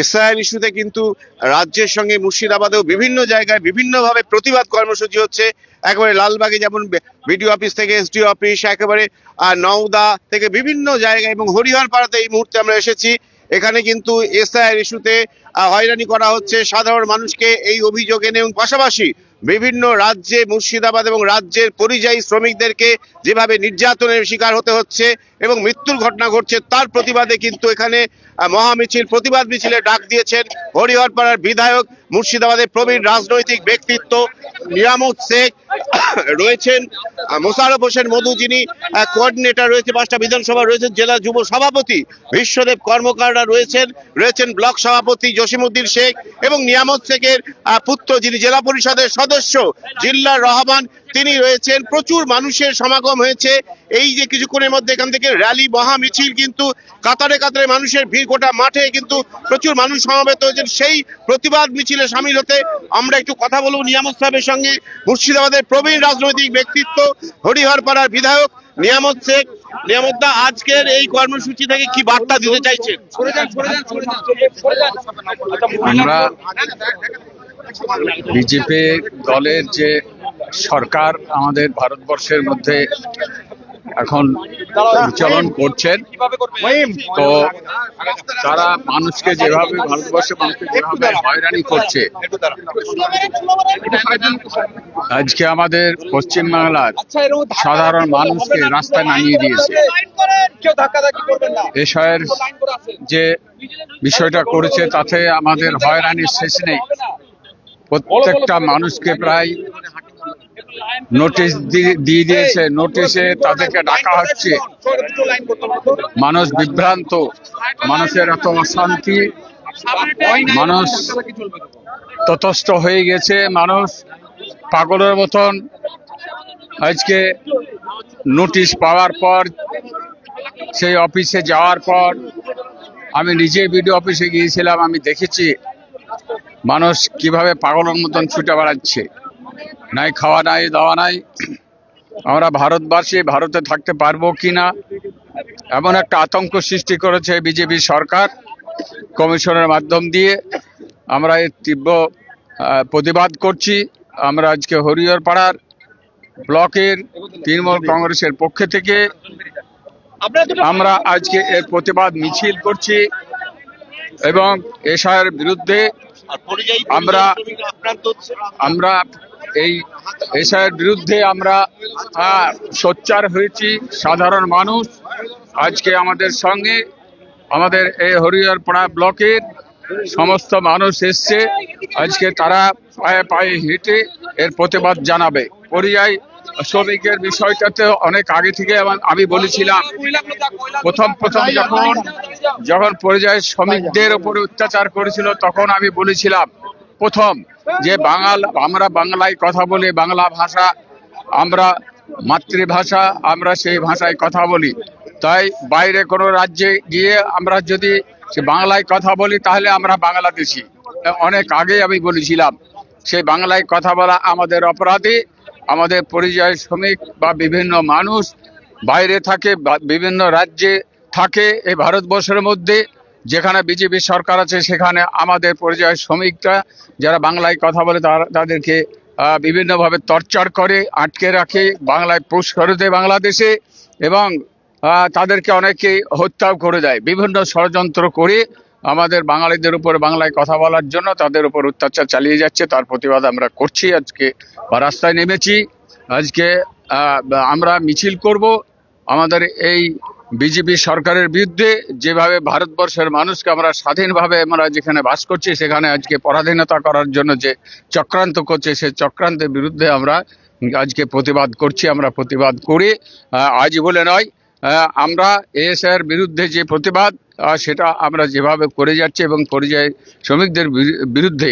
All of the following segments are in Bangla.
এসআইআর ইস্যুতে কিন্তু রাজ্যের সঙ্গে মুর্শিদাবাদেও বিভিন্ন জায়গায় বিভিন্নভাবে প্রতিবাদ কর্মসূচি হচ্ছে। একেবারে লালবাগে যেমন বিডিও অফিস থেকে, এসডিও অফিস, একেবারে নওদা থেকে বিভিন্ন জায়গায় এবং হরিহরপাড়াতে এই মুহূর্তে আমরা এসেছি। এখানে কিন্তু এসআইআর ইস্যুতে হয়রানি করা হচ্ছে। সাধারণ মানুষকে এই অভিযোগ এনে এবং পাশাপাশি বিভিন্ন রাজ্যে মুর্শিদাবাদ এবং রাজ্যের পরিযায়ী শ্রমিকদেরকে যেভাবে নির্যাতনের শিকার হতে হচ্ছে এবং মৃত্যুর ঘটনা ঘটছে, তার প্রতিবাদে কিন্তু এখানে মহামিছিল, প্রতিবাদ মিছিলে ডাক দিয়েছেন হরিহরপাড়ার বিধায়ক মুর্শিদাবাদের প্রবীণ রাজনৈতিক ব্যক্তিত্ব নিয়ামত শেখ রয়েছেন। মোশারফ হোসেন মধু যিনি কোঅর্ডিনেটর রয়েছে, পাঁচটা বিধানসভা রয়েছেন জেলা যুব সভাপতি বিশ্বদেব কর্মকাররা রয়েছেন রয়েছেন ব্লক সভাপতি জসিমুদ্দিন শেখ এবং নিয়ামত শেখের পুত্র যিনি জেলা পরিষদের সদস্য, জিল্লার রহমান তিনি রয়েছেন প্রচুর মানুষের সমাগম হয়েছে। এই যে কিছুক্ষণের মধ্যে এখান থেকে র্যালি মহা মিছিল কিন্তু কাতারে কাতারে মানুষের ভিড় গোটা মাঠে কিন্তু প্রচুর মানুষ সমাবেত হয়েছেন। সেই প্রতিবাদ মিছিলে সামিল হতে আমরা একটু কথা বলব নিয়ামত সাহেবের সঙ্গে। মুর্শিদাবাদের প্রবীণ রাজনৈতিক ব্যক্তিত্ব হরিহরপাড়ার বিধায়ক নিয়ামত শেখ। নিয়ামত দা আজকের এই কর্মসূচি থেকে কি বার্তা দিতে চাইছেন? আমরা বিজেপি দলের যে সরকার আমাদের ভারতবর্ষের মধ্যে এখন পরিচালন করছেন। তো তারা মানুষকে যেভাবে ভারতবর্ষের মানুষকে যেভাবে হয়রানি করছে, আজকে আমাদের পশ্চিমবাংলার সাধারণ মানুষকে রাস্তায় নামিয়ে দিয়েছে। এসবের যে বিষয়টা করেছে, তাতে আমাদের হয়রানির শেষ নেই। প্রত্যেকটা মানুষকে প্রায় নোটিশ দিয়ে দিয়েছে নোটিশে তাদেরকে ডাকা হচ্ছে। মানুষ বিভ্রান্ত মানুষের এত অশান্তি। মানুষ ততস্থ হয়ে গেছে মানুষ পাগলের মতন। আজকে নোটিশ পাওয়ার পর সেই অফিসে যাওয়ার পর আমি নিজে বিডিও অফিসে গিয়েছিলাম আমি দেখেছি মানুষ কীভাবে পাগলের মতন ছুটে বেড়াচ্ছে। নাই খাওয়া নাই দাওয়া নাই। আমরা ভারতবাসী ভারতে থাকতে পারব কি না? এমন একটা আতঙ্ক সৃষ্টি করেছে বিজেপি সরকার কমিশনের মাধ্যম দিয়ে। আমরা এর তীব্র প্রতিবাদ করছি। আমরা আজকে হরিহর পাড়ার ব্লকের তৃণমূল কংগ্রেসের পক্ষ থেকে আমরা আজকে এর প্রতিবাদ মিছিল করছি এবং এশার বিরুদ্ধে আমরা আমরা এই এসবের বিরুদ্ধে আমরা সোচ্চার হয়েছি, সাধারণ মানুষ। আজকে আমাদের সঙ্গে আমাদের এই হরিহরপাড়া ব্লকের সমস্ত মানুষ এসছে। আজকে তারা পায়ে পায়ে হেঁটে এর প্রতিবাদ জানাবে। পরিযায়ী শ্রমিকের বিষয়টাতে অনেক আগে থেকে আমি বলেছিলাম, প্রথম প্রথম যখন যখন পরিযায়ী শ্রমিকদের উপরে অত্যাচার করেছিল, তখন আমি বলেছিলাম প্রথম যে বাঙাল, আমরা বাংলায় কথা বলি, বাংলা ভাষা, আমরা মাতৃভাষা, আমরা সেই ভাষায় কথা বলি। তাই বাইরে কোনো রাজ্যে গিয়ে আমরা যদি সে বাংলায় কথা বলি, তাহলে আমরা বাংলাদেশি। অনেক আগে আমি বলেছিলাম, সেই বাংলায় কথা বলা আমাদের অপরাধী, আমাদের পরিযায়ী শ্রমিক বা বিভিন্ন মানুষ বাইরে থাকে বিভিন্ন রাজ্যে থাকে এই ভারতবর্ষের মধ্যে। যেখানে বিজেপি সরকার আছে, সেখানে আমাদের পরিযায়ী শ্রমিকরা যারা বাংলায় কথা বলে, তারা তাদেরকে বিভিন্নভাবে টর্চার করে, আটকে রাখে, বাংলায় পুশ করে দেয় বাংলাদেশে এবং তাদেরকে অনেকে হত্যাও করে দেয়। বিভিন্ন ষড়যন্ত্র করে আমাদের বাঙালিদের উপর বাংলায় কথা বলার জন্য তাদের উপর অত্যাচার চালিয়ে যাচ্ছে। তার প্রতিবাদ আমরা করছি, আজকে বা রাস্তায় নেমেছি। আজকে আমরা মিছিল করব। আমাদের এই বিজেপি সরকারের বিরুদ্ধে যেভাবে ভারতবর্ষের মানুষকে আমরা স্বাধীনভাবে আমরা যেখানে বাস করছি, সেখানে আজকে পরাধীনতা করার জন্য যে চক্রান্ত করছে, সে চক্রান্তের বিরুদ্ধে আমরা আজকে প্রতিবাদ করছি, আমরা প্রতিবাদ করি। আজ বলে নয় আমরা এএসআইয়ের বিরুদ্ধে যে প্রতিবাদ সেটা আমরা যেভাবে করে যাচ্ছি এবং পরিযায়ী শ্রমিকদের বিরুদ্ধে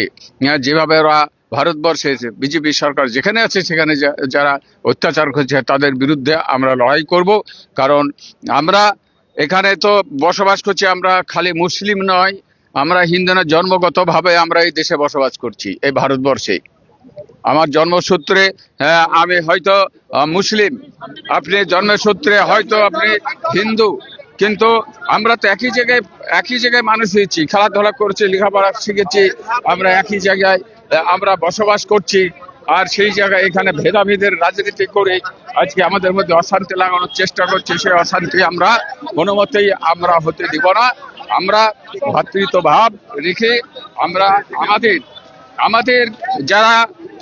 যেভাবে ওরা ভারতবর্ষে বিজেপি সরকার যেখানে আছে সেখানে যারা অত্যাচার করছে তাদের বিরুদ্ধে আমরা লড়াই করব। কারণ আমরা এখানে তো বসবাস করছি আমরা খালি মুসলিম নয় আমরা হিন্দু না জন্মগতভাবে আমরা এই দেশে বসবাস করছি এই ভারতবর্ষে। আমার জন্মসূত্রে আহ, আমি হয়তো মুসলিম। আপনি জন্মসূত্রে হয়তো আপনি হিন্দু কিন্তু আমরা তো একই জায়গায় একই জায়গায় মানুষ হয়েছি খেলাধুলা করছি লেখাপড়া শিখেছি আমরা একই জায়গায় আমরা বসবাস করছি। আর সেই জায়গায় এখানে ভেদাভেদের রাজনীতি করে আজকে আমাদের মধ্যে অশান্তি লাগানোর চেষ্টা করছে। সেই অশান্তি আমরা কোনো মতেই আমরা হতে দিব না। আমরা ভাতৃত্ব ভাব রেখে আমরা আমাদের আমাদের যারা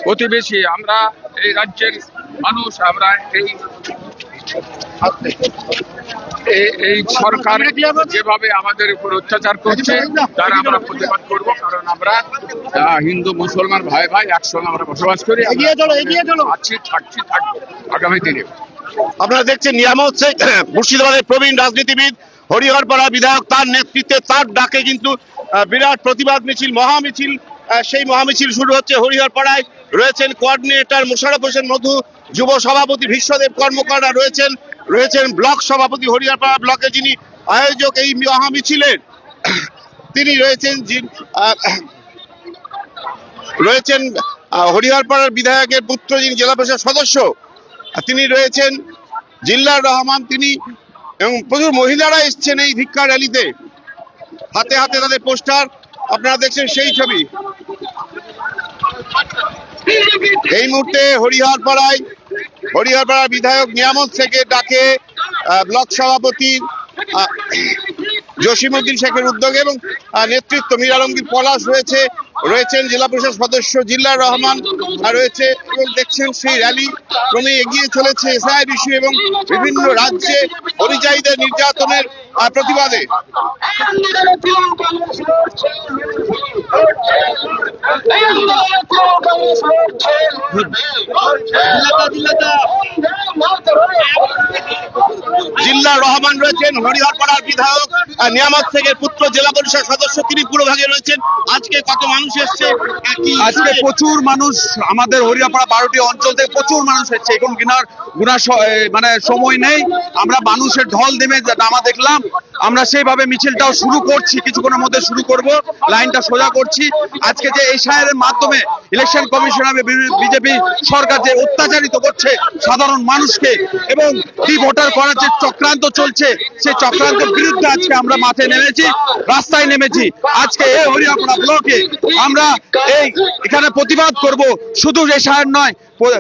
প্রতিবেশী, আমরা এই রাজ্যের মানুষ, আমরা এই এই- সরকার যেভাবে আমাদের উপর অত্যাচার করছে তার আমরা প্রতিবাদ করব কারণ আমরা হিন্দু মুসলমান ভাই ভাই একসঙ্গে আমরা বসবাস করি। আছি থাকছি থাকব আগামী দিনে আপনারা দেখছেন নিয়ামত শেখ মুর্শিদাবাদের প্রবীণ রাজনীতিবিদ হরিহরপাড়া বিধায়ক তার নেতৃত্বে তার ডাকে কিন্তু বিরাট প্রতিবাদ মিছিল মহামিছিল সেই মহামিছিল শুরু হচ্ছে হরিহরপাড়ায় রয়েছেন কোঅর্ডিনেটর মোশারফ হোসেন মধু, যুব সভাপতি বিশ্বদেব কর্মকাররা রয়েছেন রয়েছেন ব্লক সভাপতি হরিহরপাড়া ব্লকে যিনি আয়োজক এই মহামিছিলের তিনি রয়েছেন রয়েছেন হরিহরপাড়ার বিধায়কের পুত্র যিনি জেলা পরিষদ সদস্য, তিনি রয়েছেন জিল্লার রহমান, তিনি এবং প্রচুর মহিলারা এসছেন এই ভিক্ষা র্যালিতে। হাতে হাতে তাদের পোস্টার, আপনারা দেখছেন সেই ছবি। এই মুহূর্তে হরিহরপাড়ায়, হরিহরপাড়ার বিধায়ক নিয়ামত শেখের ডাকে ব্লক সভাপতি জসিমুদ্দিন শেখের উদ্যোগে এবং নেতৃত্ব, মীর আলমগীর পলাশ রয়েছে, রয়েছেন জেলা প্রশাসক সদস্য জিল্লার রহমান রয়েছে এবং দেখছেন সেই র্যালি ক্রমে এগিয়ে চলেছে এসআই ইস্যু এবং বিভিন্ন রাজ্যে পরিযায়ীদের নির্যাতনের প্রতিবাদে। জিল্লা রহমান রয়েছেন হরিহরপাড়ার বিধায়ক নিয়ামত থেকে পুত্র জেলা পরিষদ সদস্য তিনি পুরো ভাগে রয়েছেন। আজকে কত মানুষ এসছে? আজকে প্রচুর মানুষ আমাদের হরিয়াপাড়া বারোটি অঞ্চল থেকে প্রচুর মানুষ এসছে। এখন কিনার গুনার মানে সময় নেই। আমরা মানুষের ঢল নেমে নামা দেখলাম। আমরা সেইভাবে মিছিলটাও শুরু করছি, কিছুক্ষণের মধ্যে শুরু করব, লাইনটা সোজা করছি। আজকে যে এই সাহের মাধ্যমে ইলেকশন কমিশন বিজেপি সরকার যে অত্যাচারিত করছে সাধারণ মানুষকে এবং কি ভোটার করার যে চক্রান্ত চলছে, সেই চক্রান্তের বিরুদ্ধে আজকে আমরা মাঠে নেমেছি, রাস্তায় নেমেছি। আজকে এই হরিয়াপাড়া ব্লকে আমরা এই এখানে প্রতিবাদ করব, শুধু এই শহর নয়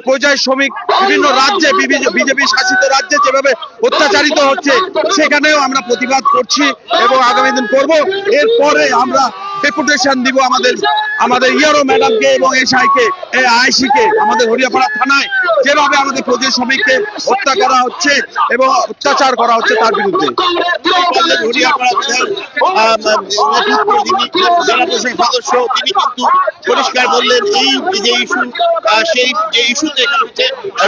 পর্যায় শ্রমিক বিভিন্ন রাজ্যে বিজেপি শাসিত রাজ্যে যেভাবে অত্যাচারিত হচ্ছে, সেখানেও আমরা প্রতিবাদ করছি এবং আগামী দিন করব। এরপরে আমরা ডেপুটেশন দিব আমাদের আমাদের ইয়ারো ম্যাডামকে এবং এসআইকে আইসি কে আমাদের হরিয়াপাড়া থানায়। যেভাবে আমাদের পর্যায় শ্রমিককে হত্যা করা হচ্ছে এবং অত্যাচার করা হচ্ছে তার বিরুদ্ধে। সদস্য, তিনি কিন্তু পরিষ্কার বললেন, এই যে ইস্যু সেই যে ইস্যুতে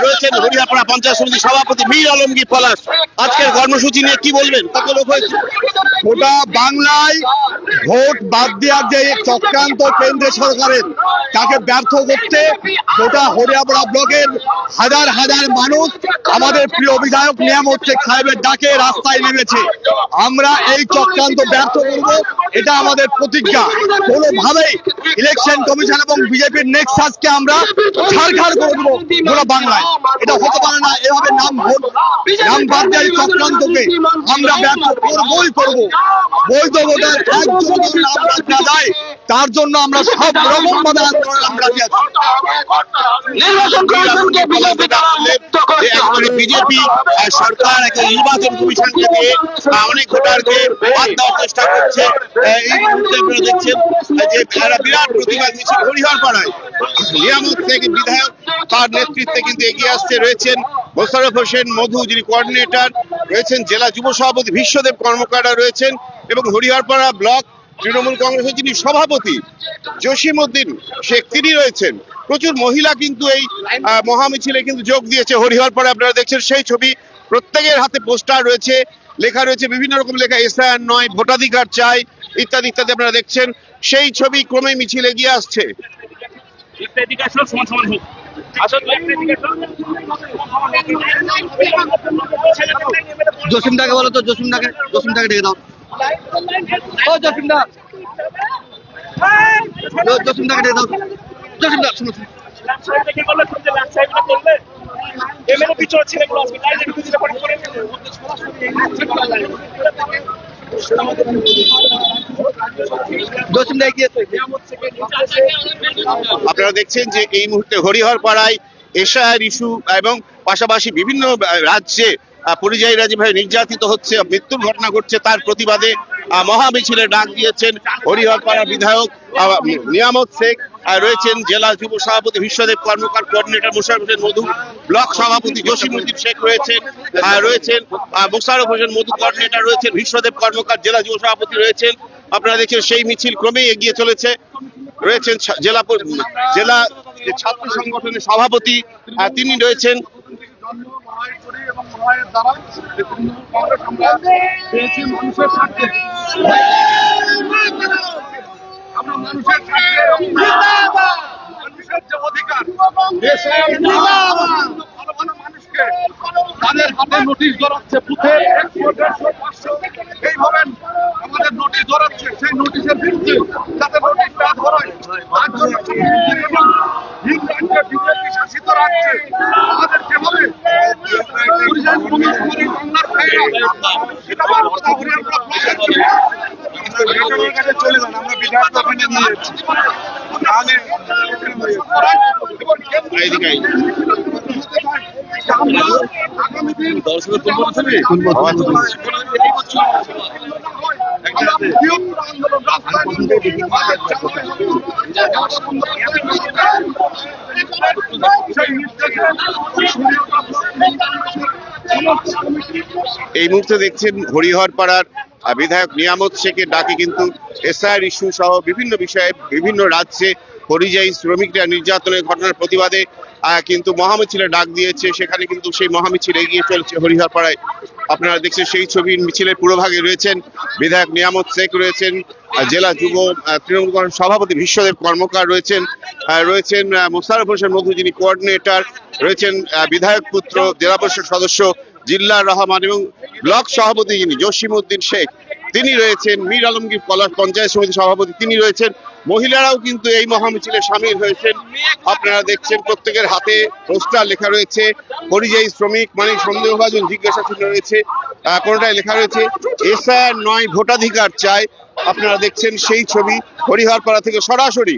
রয়েছেন হরিয়াপাড়া পঞ্চায়েত সমিতির সভাপতি মীর আলমগীর পলাশ। আজকের কর্মসূচি নিয়ে কি বলবেন? কত লোক হয়েছে? গোটা বাংলায় ভোট বাদ দেওয়ার যে চক্রান্ত কেন্দ্র সরকারের, তাকে ব্যর্থ করতে গোটা হরিয়াপাড়া ব্লকের হাজার হাজার মানুষ আমাদের প্রিয় বিধায়ক নিয়ামত শেখ সাহেবের ডাকে রাস্তায় নেমেছে। আমরা এই চক্রান্ত ব্যর্থ করব, এটা আমাদের প্রতিজ্ঞা। কোনোভাবেই ইলেকশন কমিশন এবং বিজেপির নেক্সট নেক্সাসকে আমরা ছাড়খাড় করে দেবো গোটা বাংলায়। এটা হতে পারে না, এভাবে নাম ভোট, নাম বাদ দেওয়ার চক্রান্তকে আমরা ব্যর্থ করবই করব। বৈধ ভোটার একজন বাদ না দেয় তার জন্য আমরা সব রকম ভাবে আন্দোলন আমরা আছি নির্বাচন কমিশনকে বিজেপি দ্বারা বিজেপি সরকার একটা নির্বাচন দিয়ে আহ, অনেক ভোটারকে বাদ দেওয়ার চেষ্টা করছে। এই মুহূর্তে আপনারা দেখছেন যে একটা বিরাট প্রতিবাদ মিছিল হরিহর পাড়ায়। নিয়ামত থেকে বিধায়ক তার নেতৃত্বে কিন্তু এগিয়ে আসছে রয়েছেন মোশারফ হোসেন মধু যিনি কোঅর্ডিনেটর রয়েছেন জেলা যুব সভাপতি বিশ্বদেব কর্মকাররা রয়েছেন এবং হরিহরপাড়া ব্লক তৃণমূল কংগ্রেসের যিনি সভাপতি জসিম উদ্দিন শেখ, তিনি রয়েছেন। প্রচুর মহিলা কিন্তু এই মহামিছিলে কিন্তু যোগ দিয়েছে। হরিহরপাড়া আপনারা দেখছেন সেই ছবি। প্রত্যেকের হাতে পোস্টার রয়েছে, লেখা রয়েছে বিভিন্ন রকম লেখা, এসআইআর নয়, ভোটাধিকার চাই, ইত্যাদি ইত্যাদি আপনারা দেখছেন। সেই ছবি ক্রমে মিছিল এগিয়ে আসছে। জসিমদাকে বলো তো, জসিমদাকে জসিমদাকে ডেকে দাও। ও, জসিমদা। জসিমদাকে ডেকে দাও। জসিমদা শুনো শুনো। লেফট আপনারা দেখছেন যে এই মুহূর্তে হরিহর পাড়ায় এশায়ার ইস্যু এবং পাশাপাশি বিভিন্ন রাজ্যে পরিযায়ীরা যেভাবে নির্যাতিত হচ্ছে মৃত্যুর ঘটনা ঘটছে তার প্রতিবাদে আহ, মহামিছিলের ডাক দিয়েছেন হরিহর পাড়ার বিধায়ক নিয়ামত শেখ রয়েছেন জেলা যুব সভাপতি বিশ্বদেব কর্মকার কোঅর্ডিনেটর মোশারফ হোসেন মধু ব্লক সভাপতি জসিমুদ্দিন শেখ রয়েছেন রয়েছেন মোশারফ হোসেন মধু কোঅর্ডিনেটর রয়েছেন বিশ্বদেব কর্মকার জেলা যুব সভাপতি রয়েছেন আপনারা দেখছেন সেই মিছিল ক্রমেই এগিয়ে চলেছে। রয়েছেন জেলা জেলা ছাত্র সংগঠনের সভাপতি তিনি রয়েছেন। মানুষের যে অধিকার। মানুষকে তাদের হাতে নোটিশ ধরাচ্ছে বুথে? এইভাবে আমাদের নোটিশ ধরাচ্ছে, সেই নোটিশের বিরুদ্ধে যাতে নোটিশ না ধরায়। তার জন্য এবং ভিন রাজ্যে বিজেপি শাসিত রাজ্যে আমাদের যেভাবে বাংলার ভাইয়েরা সেটা আমার চলে যান আমরা বিধায়ক ওখানে নিয়ে যাচ্ছি তাহলে এই মুহূর্তে দেখছেন হরিহর পাড়ার বিধায়ক নিয়ামত শেখের ডাকে কিন্তু এসআইআর ইস্যু সহ বিভিন্ন বিষয়ে বিভিন্ন রাজ্যে পরিযায়ী শ্রমিকরা নির্যাতনের ঘটনার প্রতিবাদে কিন্তু মহামিছিলের ডাক দিয়েছে, সেখানে কিন্তু সেই মহামিছিল এগিয়ে চলছে হরিহর পাড়ায় আপনারা দেখছেন সেই ছবির মিছিলের পুরোভাগে রয়েছেন বিধায়ক নিয়ামত শেখ, রয়েছেন জেলা যুব তৃণমূল কংগ্রেস সভাপতি বিশ্বদেব কর্মকার রয়েছেন রয়েছেন মোশাররফ হোসেন মধু যিনি কোঅর্ডিনেটর রয়েছেন বিধায়ক পুত্র, জেলা পরিষদ সদস্য জিল্লা রহমান এবং ব্লক সভাপতি যিনি জসিম উদ্দিন শেখ। তিনি রয়েছেন মীর আলমগীর পলাশ পঞ্চায়েত সমিতি সভাপতি, তিনি রয়েছেন। মহিলারাও কিন্তু এই মহামিছিলে সামিল হয়েছেন। আপনারা দেখছেন প্রত্যেকের হাতে পোস্টার লেখা রয়েছে। পরিযায়ী শ্রমিক মানে সন্দেহভাজন জিজ্ঞাসা চিহ্ন রয়েছে। কোনোটাই লেখা রয়েছে। এসআর নয় ভোটাধিকার চায় আপনারা দেখছেন সেই ছবি। হরিহরপাড়া থেকে সরাসরি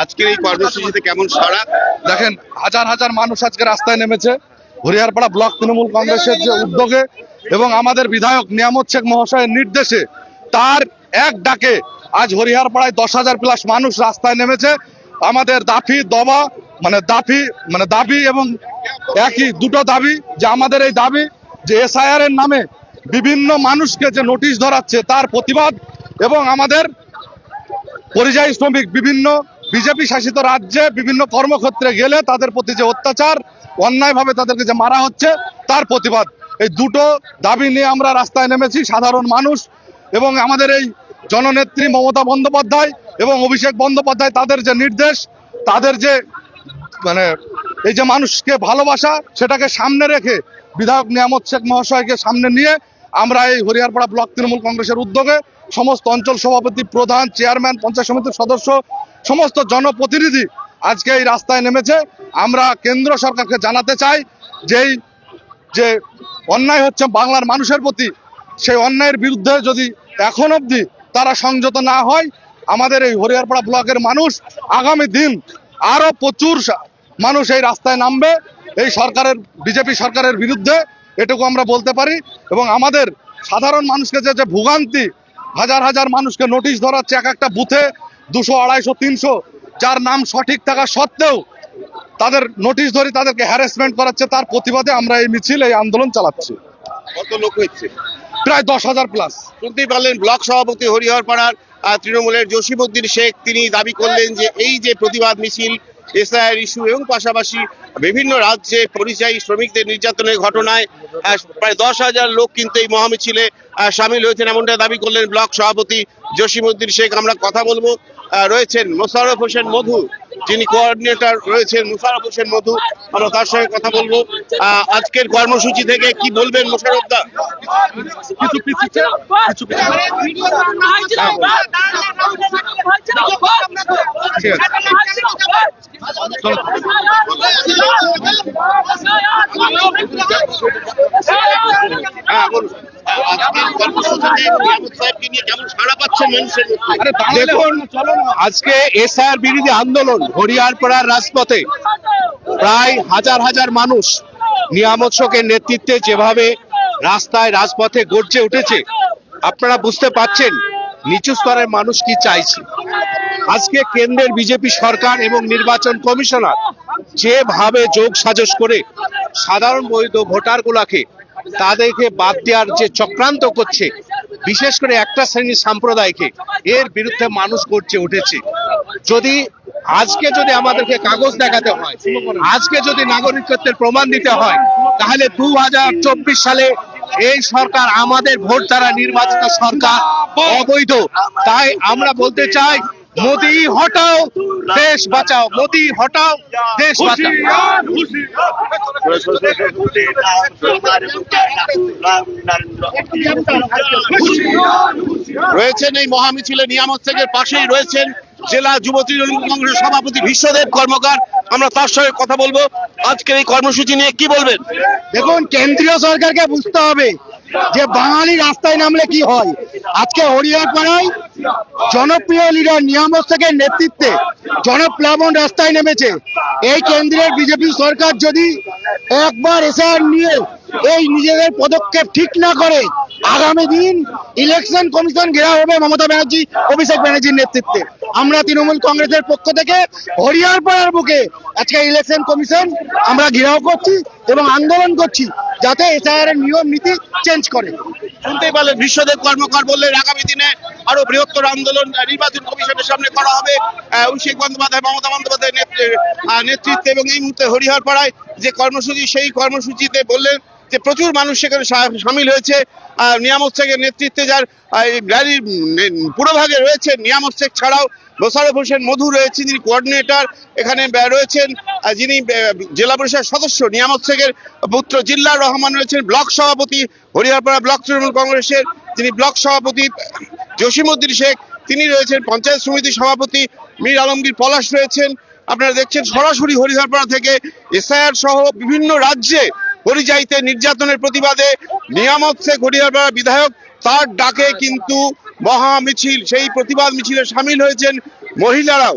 আজকের এই কর্মসূচিতে কেমন সারা দেখেন, হাজার হাজার মানুষ আজকে রাস্তায় নেমেছে। হরিয়ারপাড়া ব্লক তৃণমূল কংগ্রেসের যে উদ্যোগে এবং আমাদের বিধায়ক নিয়ামত শেখ মহাশয়ের নির্দেশে তার এক ডাকে আজ হরিহারপাড়ায় দশ হাজার প্লাস মানুষ রাস্তায় নেমেছে। আমাদের দাফি, দবা মানে দাফি মানে দাবি এবং একই দুটো দাবি যে আমাদের এই দাবি যে এসআইআর এর নামে বিভিন্ন মানুষকে যে নোটিশ ধরাচ্ছে তার প্রতিবাদ এবং আমাদের পরিযায়ী শ্রমিক বিভিন্ন বিজেপি শাসিত রাজ্যে বিভিন্ন কর্মক্ষেত্রে গেলে তাদের প্রতি যে অত্যাচার, অন্যায়ভাবে তাদেরকে যে মারা হচ্ছে, তার প্রতিবাদ। এই দুটো দাবি নিয়ে আমরা রাস্তায় নেমেছি, সাধারণ মানুষ এবং আমাদের এই জননেত্রী মমতা বন্দ্যোপাধ্যায় এবং অভিষেক বন্দ্যোপাধ্যায়, তাদের যে নির্দেশ, তাদের যে মানে এই যে মানুষকে ভালোবাসা, সেটাকে সামনে রেখে বিধায়ক নিয়ামত শেখ মহাশয়কে সামনে নিয়ে আমরা এই হরিয়ারপাড়া ব্লক তৃণমূল কংগ্রেসের উদ্যোগে সমস্ত অঞ্চল সভাপতি, প্রধান, চেয়ারম্যান, পঞ্চায়েত সমিতির সদস্য সমস্ত জনপ্রতিনিধি আজকে এই রাস্তায় নেমেছে। আমরা কেন্দ্র সরকারকে জানাতে চাই যেই যে অন্যায় হচ্ছে বাংলার মানুষের প্রতি, সেই অন্যায়ের বিরুদ্ধে যদি এখন অবধি তারা সংযত না হয়, আমাদের এই হরিয়ারপাড়া ব্লকের মানুষ আগামী দিন আরও প্রচুর মানুষ এই রাস্তায় নামবে। এই সরকারের, বিজেপি সরকারের বিরুদ্ধে এটুকু আমরা বলতে পারি এবং আমাদের সাধারণ মানুষকে যে যে ভোগান্তি, হাজার হাজার মানুষকে নোটিশ ধরাচ্ছে, এক একটা বুথে দুশো আড়াইশো তিনশো যার নাম সঠিক থাকা সত্ত্বেও তাদের নোটিশ ধরে তাদেরকে হ্যারাসমেন্ট করাচ্ছে তার প্রতিবাদে আমরা এই মিছিল এই আন্দোলন চালাচ্ছি। কত লোক হচ্ছে প্রায় দশ হাজার প্লাস শুনতেই পারলেন ব্লক সভাপতি হরিহর পাড়ার তৃণমূলের জসিমউদ্দিন শেখ তিনি দাবি করলেন যে এই যে প্রতিবাদ মিছিল এসআইআর ইস্যু এবং পাশাপাশি বিভিন্ন রাজ্যে পরিযায়ী শ্রমিকদের নির্যাতনের ঘটনায় প্রায় দশ হাজার লোক কিন্তু এই মহামিছিলে সামিল হয়েছেন এমনটা দাবি করলেন ব্লক সভাপতি জসিমউদ্দিন শেখ আমরা কথা বলব। রয়েছেন মোশাররফ হোসেন মধু যিনি কোঅর্ডিনেটর রয়েছেন মোশাররফ হোসেন মধু আমরা তার সঙ্গে কথা বলব। আজকের কর্মসূচি থেকে কি বলবেন মোশাররফ দা? হ্যাঁ, আজকের কর্মসূচিতে সাহেবকে নিয়ে কেমন সাড়া মানুষের দেখুন আজকে এসআর বিরোধী আন্দোলন হরিয়ারপাড়ার রাজপথে। প্রায় হাজার হাজার মানুষ নিয়ামত শোকের নেতৃত্বে যেভাবে রাস্তায় রাজপথে গর্জে উঠেছে আপনারা বুঝতে পাচ্ছেন নিচু স্তরের মানুষ কি চাইছে। আজকে কেন্দ্রের বিজেপি সরকার এবং নির্বাচন কমিশনার যেভাবে যোগ সাজস করে সাধারণ বৈধ ভোটার গুলাকে তাদেরকে বাদ দেওয়ার যে চক্রান্ত করছে বিশেষ করে একটা শ্রেণির সাম্প্রদায়কে, এর বিরুদ্ধে মানুষ করছে উঠেছে। যদি আজকে যদি আমাদেরকে কাগজ দেখাতে হয়, আজকে যদি নাগরিকত্বের প্রমাণ দিতে হয়, তাহলে দু হাজার চব্বিশ সালে এই সরকার আমাদের ভোট দ্বারা নির্বাচিত সরকার অবৈধ। তাই আমরা বলতে চাই মোদি হটাও দেশ বাঁচাও মোদি হটাও দেশ বাঁচাও। রয়েছেন এই মহামিছিলে নিয়ামত শেখের পাশেই রয়েছেন জেলা যুব তৃণমূল কংগ্রেসের সভাপতি বিশ্বদেব কর্মকার। আমরা তার সঙ্গে কথা বলব। আজকের এই কর্মসূচি নিয়ে কি বলবেন? দেখুন কেন্দ্রীয় সরকারকে বুঝতে হবে যে বাঙালি রাস্তায় নামলে কি হয়? আজকে হরিয়ারপাড়ায় জনপ্রিয় লিডার নিয়ামত শেখের নেতৃত্বে জনপ্লাবন রাস্তায় নেমেছে। এই কেন্দ্রের বিজেপি সরকার যদি একবার এসআর নিয়ে এই নিজেদের পদক্ষেপ ঠিক না করে, আগামী দিন ইলেকশন কমিশন ঘেরা হবে মমতা ব্যানার্জি, অভিষেক ব্যানার্জির নেতৃত্বে। আমরা তৃণমূল কংগ্রেসের পক্ষ থেকে হরিয়ার হরিয়ারপাড়ার বুকে আজকে ইলেকশন কমিশন আমরা ঘেরাও করছি এবং আন্দোলন করছি যাতে এসআইআর এর নিয়ম নীতি চেঞ্জ করে। শুনতেই পারলেন, বিশ্বদেব কর্মকার বললেন, আগামী দিনে আরও বৃহত্তর আন্দোলন নির্বাচন কমিশনের সামনে করা হবে। অভিষেক বন্দ্যোপাধ্যায়, মমতা বন্দ্যোপাধ্যায় নেতৃত্বে এবং এই মুহূর্তে হরিহরপাড়ায় যে কর্মসূচি, সেই কর্মসূচিতে বললেন যে প্রচুর মানুষ সেখানে সামিল হয়েছে নিয়ামত শেখের নেতৃত্বে যার র্যালির পুরোভাগে রয়েছে, নিয়ামত শেখ ছাড়াও মোশাররফ হোসেন মধু রয়েছেন, যিনি কোঅর্ডিনেটর এখানে রয়েছেন যিনি জেলা পরিষদ সদস্য, নিয়ামত শেখের পুত্র জিল্লার রহমান রয়েছেন, ব্লক সভাপতি হরিহরপাড়া, ব্লক তৃণমূল কংগ্রেসের যিনি ব্লক সভাপতি জসিমউদ্দিন শেখ, তিনি রয়েছেন, পঞ্চায়েত সমিতির সভাপতি মীর আলমগীর পলাশ রয়েছেন। আপনারা দেখছেন সরাসরি হরিহরপাড়া থেকে এসআইআর সহ বিভিন্ন রাজ্যে পরিযায়ীতে নির্যাতনের প্রতিবাদে নিয়ামত শেখ হরিহরপাড়া বিধায়ক তার ডাকে কিন্তু মহা মিছিল, সেই প্রতিবাদ মিছিলে সামিল হয়েছেন মহিলারাও।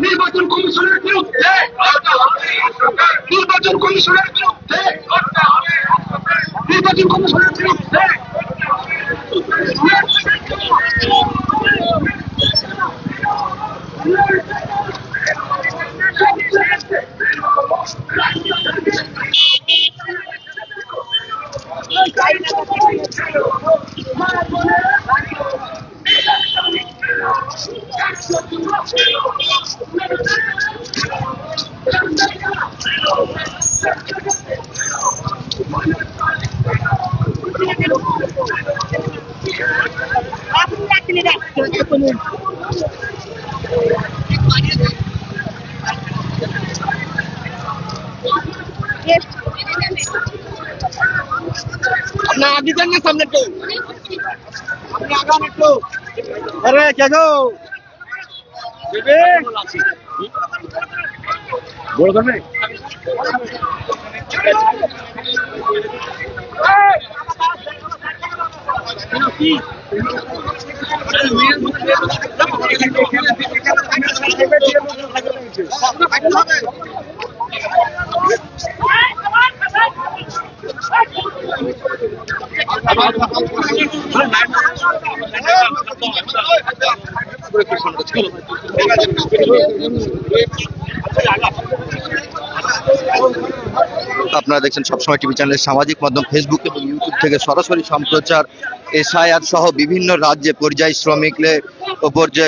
নির্বাচন কমিশনের বিরুদ্ধে নির্বাচন কমিশনের বিরুদ্ধে আপনি আগে যান না সামনে একটু আপনি আগান একটু আরে কে গো আপনারা দেখছেন সবসময় টিভি চ্যানেলের সামাজিক মাধ্যম ফেসবুক এবং ইউটিউব থেকে সরাসরি সম্প্রচার এসআইআর সহ বিভিন্ন রাজ্যে পরিযায়ী শ্রমিকদের ওপর যে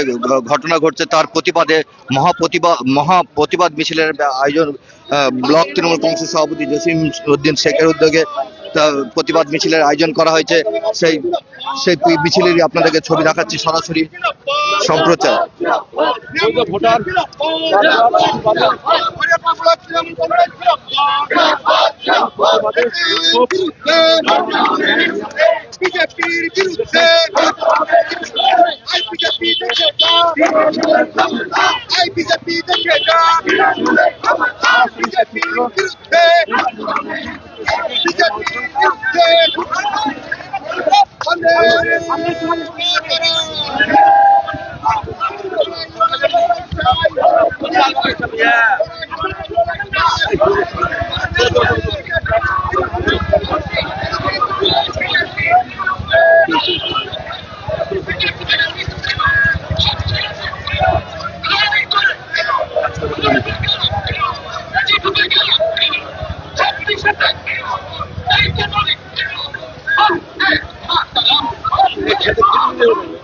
ঘটনা ঘটছে, তার প্রতিবাদে মহাপ্রতিবাদ মহা প্রতিবাদ মিছিলের আয়োজন ব্লক তৃণমূল কংগ্রেসের সভাপতি জসিম উদ্দিন শেখের উদ্যোগে প্রতিবাদ মিছিলের আয়োজন করা হয়েছে। সেই সেই মিছিলেরই আপনাদেরকে ছবি দেখাচ্ছি সরাসরি সম্প্রচার। বিজেপির বিরুদ্ধে আই বিজেপি দেখে যা আই বিজেপি দেখে যা বিজেপির বিরুদ্ধে বিজেপির বিরুদ্ধে building